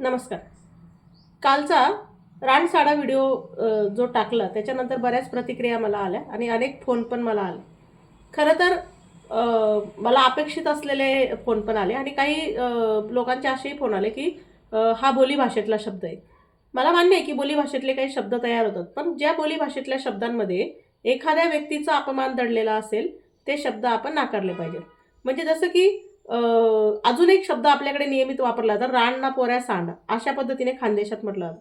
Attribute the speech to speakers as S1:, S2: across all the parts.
S1: नमस्कार. कालचा रानसाडा व्हिडिओ जो टाकला त्याच्यानंतर बऱ्याच प्रतिक्रिया मला आल्या आणि अनेक फोन पण मला आले. खरं तर मला अपेक्षित असलेले फोन पण आले आणि काही लोकांचे असेही फोन आले की हा हा बोलीभाषेतला शब्द आहे. मला मान्य आहे की बोलीभाषेतले काही शब्द तयार होतात पण ज्या बोलीभाषेतल्या शब्दांमध्ये एखाद्या व्यक्तीचा अपमान दडलेला असेल ते शब्द आपण नाकारले पाहिजे म्हणजे जसं की अजून एक शब्द आपल्याकडे नियमित वापरला जातो रांड ना पोऱ्या सांड. अशा पद्धतीने खानदेशात म्हटलं जातं.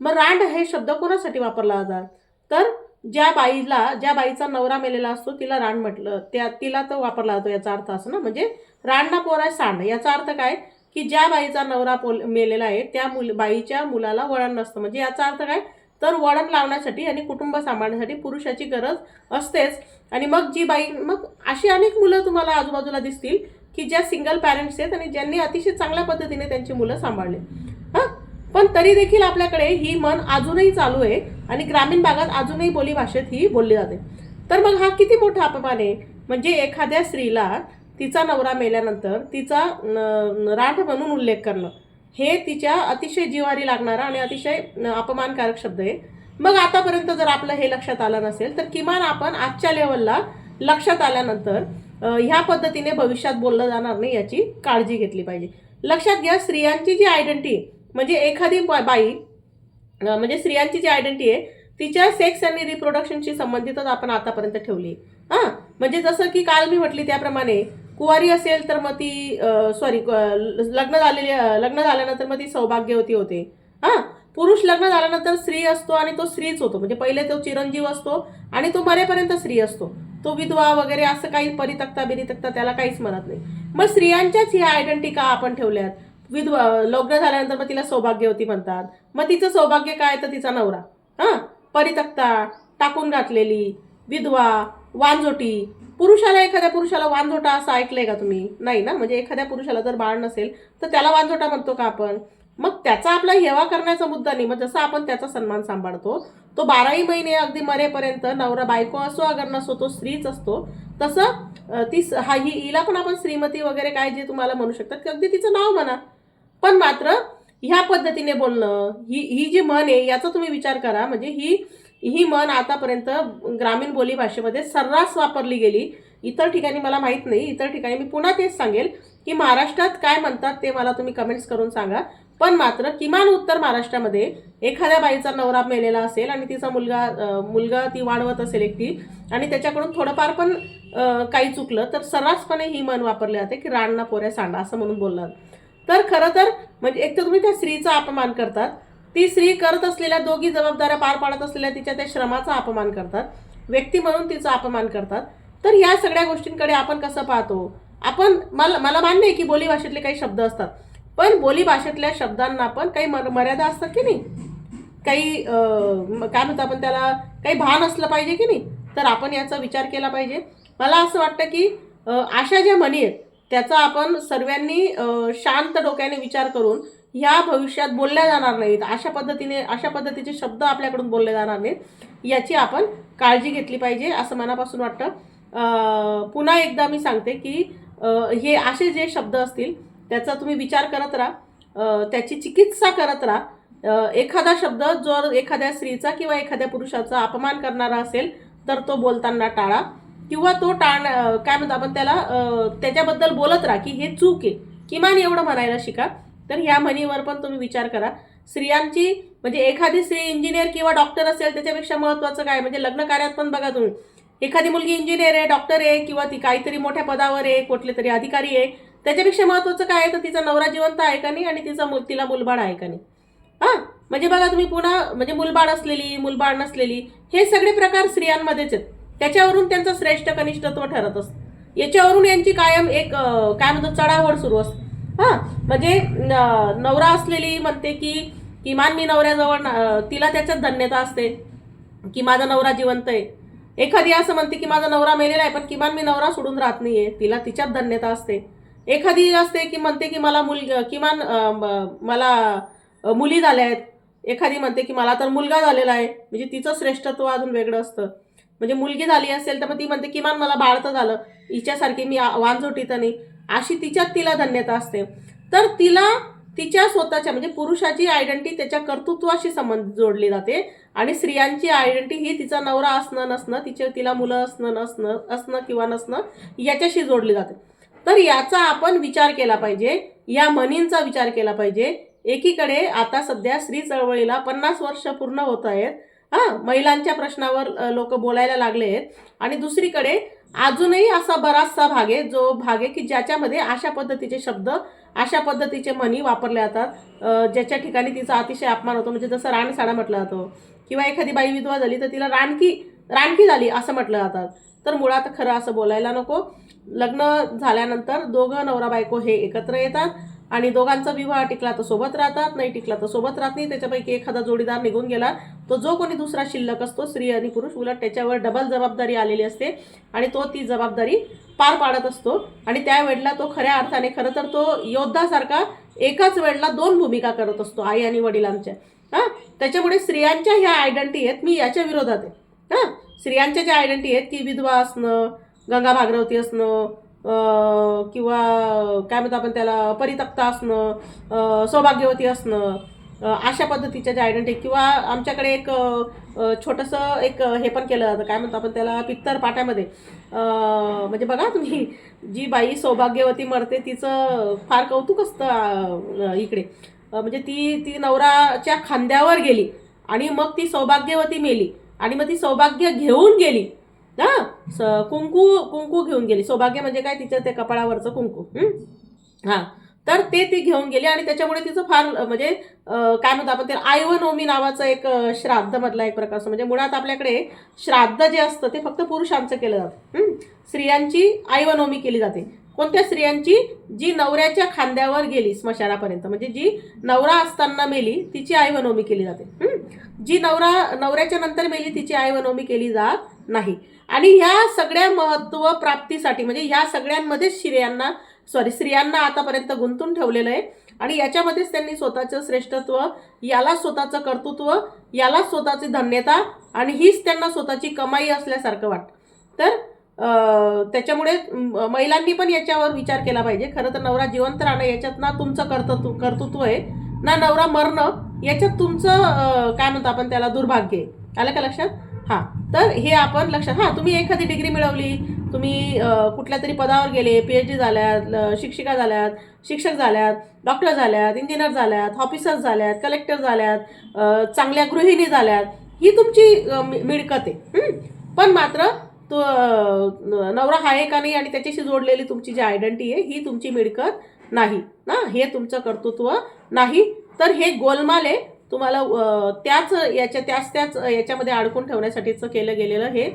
S1: मग रांड हे शब्द कोणासाठी वापरला जातात? तर ज्या बाईला ज्या बाईचा नवरा मेलेला असतो तिला रांड म्हटलं त्या तिला तो वापरला जातो याचा अर्थ असं ना? म्हणजे रांड ना पोऱ्या सांड. याचा अर्थ काय? की ज्या बाईचा नवरा पोल मेलेला आहे त्या मुल बाईच्या मुलाला वळण नसतं. म्हणजे याचा अर्थ काय? तर वळण लावण्यासाठी आणि कुटुंब सांभाळण्यासाठी पुरुषाची गरज असतेच. आणि मग जी बाई मग अशी अनेक मुलं तुम्हाला आजूबाजूला दिसतील की ज्या सिंगल पॅरेंट्स आहेत आणि ज्यांनी अतिशय चांगल्या पद्धतीने त्यांची मुलं सांभाळली. हां? पण तरी देखील आपल्याकडे ही मन अजूनही चालू आहे आणि ग्रामीण भागात अजूनही बोलीभाषेत ही बोलली जाते. तर मग हा किती मोठा अपमान आहे? म्हणजे एखाद्या स्त्रीला तिचा नवरा मेल्यानंतर तिचा राठ म्हणून उल्लेख करणं हे तिच्या अतिशय जिवारी लागणारा आणि अतिशय अपमानकारक शब्द आहे. मग आतापर्यंत जर आपलं हे लक्षात आलं नसेल तर किमान आपण आजच्या लेवलला लक्षात आल्यानंतर ह्या पद्धतीने भविष्यात बोललं जाणार नाही याची काळजी घेतली पाहिजे. लक्षात घ्या स्त्रियांची जी आयडेंटिटी म्हणजे एखादी बाई म्हणजे स्त्रियांची जी आयडेंटिटी आहे तिच्या सेक्स आणि रिप्रोडक्शनशी संबंधितच आपण आतापर्यंत ठेवली. हां म्हणजे जसं की काल मी म्हटली त्याप्रमाणे कुवारी असेल तर मग ती सॉरी लग्न झालेली लग्न झाल्यानंतर मग ती सौभाग्यवती होते. हां पुरुष लग्न झाल्यानंतर स्त्री असतो आणि तो स्त्रीच होतो. म्हणजे पहिले तो चिरंजीव असतो आणि तो मरेपर्यंत स्त्री असतो. तो विधवा वगैरे असं काही परितक्ता बिरितक्ता त्याला काहीच म्हणत नाही. मग स्त्रियांच्याच ह्या आयडेंटिटी का आपण ठेवल्यात? विधवा लग्न झाल्यानंतर मग तिला सौभाग्यवती म्हणतात. मग तिचं सौभाग्य काय? तर तिचा नवरा. हां? परितक्ता टाकून घातलेली विधवा वांजोटी पुरुषाला एखाद्या पुरुषाला वांजोटा असं ऐकलंय का तुम्ही? नाही ना? म्हणजे एखाद्या पुरुषाला जर बाळ नसेल तर त्याला वांजोटा म्हणतो का आपण? मग त्याचा आपला हेवा करण्याचा मुद्दा नाही. मग जसं आपण त्याचा सन्मान सांभाळतो तो बाराही महिने अगदी मरेपर्यंत नवरा बायको असो अगर नसो तो स्त्रीच असतो. तसं ती स- हा ही हिला पण आपण श्रीमती वगैरे काय जे तुम्हाला म्हणू शकतात की अगदी तिचं नाव म्हणा. पण मात्र ह्या पद्धतीने बोलणं ही ही जी मन आहे याचा तुम्ही विचार करा. म्हणजे ही ही मन आतापर्यंत ग्रामीण बोली भाषेमध्ये सर्रास वापरली गेली. इतर ठिकाणी मला माहीत नाही. इतर ठिकाणी मी पुन्हा तेच सांगेल की महाराष्ट्रात काय म्हणतात ते मला तुम्ही कमेंट्स करून सांगा. पण मात्र किमान उत्तर महाराष्ट्रामध्ये एखाद्या बाईचा नवरा मेलेला असेल आणि तिचा मुलगा मुलगा ती वाढवत असेल एकटी आणि त्याच्याकडून थोडंफार पण काही चुकलं तर सर्रासपणे ही मन वापरले जाते की रानना पोऱ्या सांडा असं म्हणून बोललं तर खरं तर म्हणजे एक तर तुम्ही त्या स्त्रीचा अपमान करतात ती स्त्री करत असलेल्या दोघी जबाबदाऱ्या पार पाडत असलेल्या तिच्या त्या श्रमाचा अपमान करतात व्यक्ती म्हणून तिचा अपमान करतात. तर ह्या सगळ्या गोष्टींकडे आपण कसं पाहतो? आपण मला मला मान्य आहे की बोली भाषेतले काही शब्द असतात पण बोली भाषेतल्या शब्दांना पण काही मर मर्यादा असतात की नाही? काही काय म्हणतो आपण त्याला? काही भान असलं पाहिजे की नाही? तर आपण याचा विचार केला पाहिजे. मला असं वाटतं की अशा ज्या म्हणी आहेत त्याचा आपण सर्वांनी शांत डोक्याने विचार करून ह्या भविष्यात बोलल्या जाणार नाहीत. अशा पद्धतीने अशा पद्धतीचे शब्द आपल्याकडून बोलले जाणार नाहीत. याची आपण काळजी घेतली पाहिजे असं मनापासून वाटतं. पुन्हा एकदा मी सांगते की हे असे जे शब्द असतील त्याचा तुम्ही विचार करत राहा. त्याची चिकित्सा करत राहा. एखादा शब्द जर एखाद्या स्त्रीचा किंवा एखाद्या पुरुषाचा अपमान करणारा असेल तर तो बोलताना टाळा. किंवा तो टाळ काय म्हणतो आपण त्याला त्याच्याबद्दल बोलत राहा की हे चूक आहे. किमान एवढं म्हणायला शिका. तर ह्या म्हणीवर पण तुम्ही विचार करा. स्त्रियांची म्हणजे एखादी स्त्री इंजिनियर किंवा डॉक्टर असेल त्याच्यापेक्षा महत्त्वाचं काय? म्हणजे लग्न कार्यात पण बघा तुम्ही. एखादी मुलगी इंजिनियर आहे डॉक्टर आहे किंवा ती काहीतरी मोठ्या पदावर आहे कुठले तरी अधिकारी आहे त्याच्यापेक्षा महत्त्वाचं काय आहे? तर तिचा नवरा जिवंत आहे का नाही? आणि तिचा मुल तिला मुलबाळ आहे का नाही? हां? म्हणजे बघा तुम्ही पुन्हा म्हणजे मुलबाळ असलेली मुलबाळ नसलेली हे सगळे प्रकार स्त्रियांमध्येच आहेत. त्याच्यावरून त्यांचं श्रेष्ठ कनिष्ठत्व ठरत असतं. याच्यावरून यांची कायम एक काय म्हणतो चढावड सुरू असते. हां? म्हणजे नवरा असलेली म्हणते की किमान मी नवऱ्याजवळ तिला त्याच्यात धन्यता असते की माझा नवरा जिवंत आहे. एखादी असं म्हणते की माझा नवरा मेलेला आहे पण किमान मी नवरा सोडून राहत नाहीये तिला तिच्यात धन्यता असते. एखादी असते की म्हणते की मला मुल किमान मला मुली झाल्या आहेत. एखादी म्हणते की मला तर मुलगा झालेला आहे. म्हणजे तिचं श्रेष्ठत्व अजून वेगळं असतं. म्हणजे मुलगी झाली असेल तर मग ती म्हणते किमान मला बाळ तर झालं. हिच्यासारखी मी आ- वांझोटी तर नाही अशी तिच्यात तिला धन्यता असते. तर तिला तिच्या स्वतःच्या म्हणजे पुरुषाची आयडेंटिटी त्याच्या कर्तृत्वाशी संबंध जोडली जाते. आणि स्त्रियांची आयडेंटिटी ही तिचा नवरा असणं नसणं तिचे तिला मुलं असणं नसणं असणं किंवा नसणं याच्याशी जोडली जाते. तर याचा आपण विचार केला पाहिजे या म्हणींचा विचार केला पाहिजे. एकीकडे आता सध्या स्त्री चळवळीला पन्नास वर्ष पूर्ण होत आहेत. हां महिलांच्या प्रश्नावर लोक बोलायला लागले आहेत. आणि दुसरीकडे अजूनही असा बराचसा भाग आहे जो भाग आहे की ज्याच्यामध्ये अशा पद्धतीचे शब्द अशा पद्धतीचे म्हणी वापरल्या जातात. ज्याच्या ठिकाणी तिचा अतिशय अपमान होतो. म्हणजे जसं रानसाडा म्हटलं जातो. किंवा एखादी बाई विधवा झाली तर तिला रानकी रानकी झाली असं म्हटलं जातात तर मुळात खरं असं बोलायला नको. लग्न झाल्यानंतर दोघं नवरा बायको हे एकत्र येतात आणि दोघांचा विवाह टिकला तर सोबत राहतात नाही टिकला तर सोबत राहत नाही. त्याच्यापैकी एखादा जोडीदार निघून गेला तो जो कोणी दुसरा शिल्लक असतो स्त्री आणि पुरुष उलट त्याच्यावर डबल जबाबदारी आलेली असते आणि तो ती जबाबदारी पार पाडत असतो. आणि त्यावेळेला तो खऱ्या अर्थाने खरं तर तो योद्धासारखा एकाच वेळेला दोन भूमिका करत असतो आई आणि वडिलांच्या. हां? त्याच्यामुळे स्त्रियांच्या ह्या आयडेंटिटी आहेत मी याच्या विरोधात आहे. हां? स्त्रियांच्या ज्या आयडेंटिटी आहेत की विधवा असणं गंगा भागरवती असणं किंवा काय म्हणतो आपण त्याला परितक्ता असणं सौभाग्यवती असणं अशा पद्धतीच्या ज्या आयडेंटिटी किंवा आमच्याकडे एक छोटंसं एक हे पण केलं जातं. काय म्हणतो आपण त्याला पित्तर पाट्यामध्ये म्हणजे बघा तुम्ही जी बाई सौभाग्यवती मरते तिचं फार कौतुक असतं इकडे. म्हणजे ती ती नवराच्या खांद्यावर गेली आणि मग ती सौभाग्यवती मेली. आणि मग ती सौभाग्य घेऊन गेली. हा? स कुंकू कुंकू घेऊन गेली. सौभाग्य म्हणजे काय? तिच्या ते कपाळावरचं कुंकू. हां? हा. तर ते ती घेऊन गेली आणि त्याच्यामुळे तिचं फार म्हणजे काय म्हणतो आपण ते आयवनोमी नावाचं एक श्राद्ध श्राद्धमधला एक प्रकार असतो. म्हणजे मुळात आपल्याकडे श्राद्ध जे असतं ते फक्त पुरुषांचं केलं जातं. स्त्रियांची आयवनोमी केली जाते. कोणत्या स्त्रियांची? जी नवऱ्याच्या खांद्यावर गेली स्मशानापर्यंत. म्हणजे जी नवरा असताना मेली तिची आयवनोमी केली जाते. जी नवरा नवऱ्याच्या नंतर मेली तिची आयवनोमी केली जात नाही. आणि ह्या सगळ्या महत्त्व प्राप्तीसाठी म्हणजे ह्या सगळ्यांमध्ये स्त्रियांना सॉरी स्त्रियांना आतापर्यंत गुंतून ठेवलेलं आहे. आणि याच्यामध्येच त्यांनी स्वतःचं श्रेष्ठत्व याला स्वतःचं कर्तृत्व याला स्वतःची धन्यता आणि हीच त्यांना स्वतःची कमाई असल्यासारखं वाटतं. तर त्याच्यामुळे महिलांनी पण याच्यावर विचार केला पाहिजे. खरं तर नवरा जिवंत राहणं याच्यात ना तुमचं कर्तृत्व कर्तृत्व आहे. ना नवरा मरणं याच्यात तुमचं काय म्हणतो आपण त्याला दुर्भाग्य आलं का लक्षात? हां. तर हे आपण लक्षात हां तुम्ही एखादी डिग्री मिळवली तुम्ही कुठल्या तरी पदावर गेले पी एच डी झाल्यात ल- शिक्षिका झाल्यात शिक्षक झाल्यात डॉक्टर झाल्यात इंजिनियर झाल्यात ऑफिसर झाल्यात कलेक्टर झाल्यात चांगल्या गृहिणी झाल्यात ही तुमची मिळकत आहे. पण मात्र तो नवरा आहे का नाही आणि त्याच्याशी जोडलेली तुमची जी आयडेंटिटी आहे ही तुमची मिळकत नाही. ना? हे तुमचं कर्तृत्व नाही. तर हे गोलमाल आहे. तुम्हाला त्याच याच्या त्याच त्याच याच्यामध्ये अडकून ठेवण्यासाठीचं केलं गेलेलं हे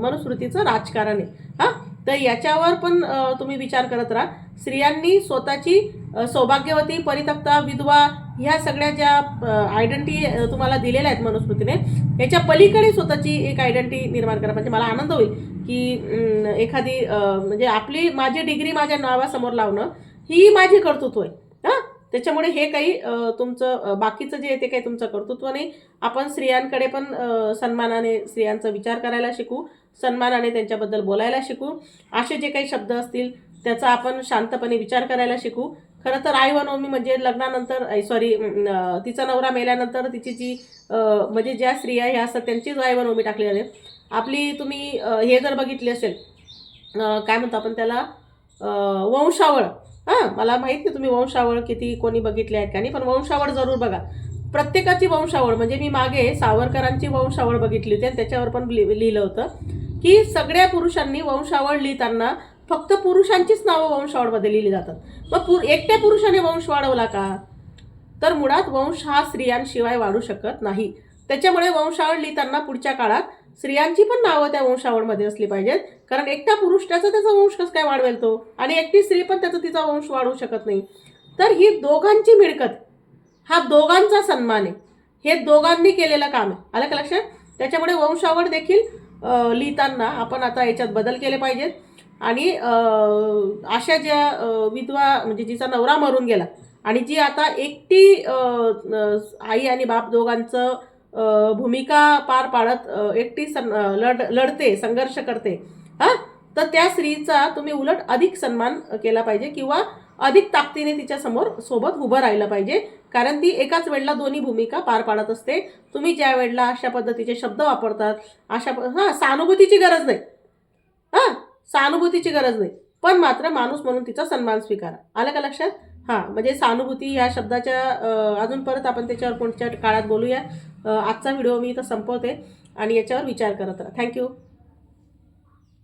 S1: मनुस्मृतीचं राजकारण आहे. हां? तर याच्यावर पण तुम्ही विचार करत राहा. स्त्रियांनी स्वतःची सौभाग्यवती परितक्ता विधवा ह्या सगळ्या ज्या आयडेंटिटी तुम्हाला दिलेल्या आहेत मनुस्मृतीने याच्या पलीकडे स्वतःची एक आयडेंटिटी निर्माण करा. म्हणजे मला आनंद होईल की एखादी म्हणजे आपली माझी डिग्री माझ्या नावासमोर लावणं ही माझी कर्तृत्व आहे. त्याच्यामुळे हे काही तुमचं बाकीचं जे आहे ते काही तुमचं कर्तृत्व नाही आपण स्त्रियांकडे पण सन्मानाने स्त्रियांचा विचार करायला शिकू सन्मानाने त्यांच्याबद्दल बोलायला शिकू. असे जे काही शब्द असतील त्याचा आपण शांतपणे विचार करायला शिकू. खरं तर आईवनवमी म्हणजे लग्नानंतर सॉरी तिचा नवरा मेल्यानंतर तिची जी म्हणजे ज्या स्त्रिया ह्या असतात त्यांचीच आईवनवमी टाकली जाते. आपली तुम्ही हे जर बघितली असेल काय म्हणतो आपण त्याला वंशावळ हां मला माहीत नाही तुम्ही वंशावळ किती कोणी बघितले आहेत का नाही पण वंशावळ जरूर बघा. प्रत्येकाची वंशावळ म्हणजे मी मागे सावरकरांची वंशावळ बघितली होती आणि त्याच्यावर पण लि लिहिलं होतं की सगळ्या पुरुषांनी वंशावळ लिहिताना फक्त पुरुषांचीच नावं वंशावळमध्ये लिहिली जातात. मग पुर एकट्या पुरुषाने वंश वाढवला का? तर मुळात वंश हा स्त्रियांशिवाय वाढू शकत नाही. त्याच्यामुळे वंशावळ लिहिताना पुढच्या काळात स्त्रियांची पण नावं त्या वंशावळमध्ये असली पाहिजेत. कारण एकटा पुरुष त्याचा त्याचा वंश कसं काय वाढवेल तो? आणि एकटी स्त्री पण त्याचा तिचा वंश वाढवू शकत नाही. तर ही दोघांची मिळकत हा दोघांचा सन्मान आहे. हे दोघांनी केलेलं काम आहे. आलं का लक्षात? त्याच्यामुळे वंशावर देखील लिहिताना आपण आता याच्यात बदल केले पाहिजेत. आणि अशा ज्या विधवा म्हणजे जिचा नवरा मरून गेला आणि जी आता एकटी आई आणि बाप दोघांचं भूमिका पार पाडत एकटी सं लढ लढते संघर्ष करते तर त्या स्त्रीचा तुम्ही उलट अधिक सन्मान केला पाहिजे किंवा अधिक ताकदीने तिच्यासमोर सोबत उभं राहिलं पाहिजे. कारण ती एकाच वेळेला दोन्ही भूमिका पार पाडत असते. तुम्ही ज्या वेळेला अशा पद्धतीचे शब्द वापरतात अशा प- हां सहानुभूतीची गरज नाही. हां सहानुभूतीची गरज नाही. पण मात्र माणूस म्हणून तिचा सन्मान स्वीकारा. आलं का लक्षात? हां म्हणजे सहानुभूती या शब्दाच्या अजून परत आपण त्याच्यावर पुढच्या काळात बोलूया. आजचा व्हिडिओ मी इथं संपवते आणि याच्यावर विचार करत राहा. थँक्यू.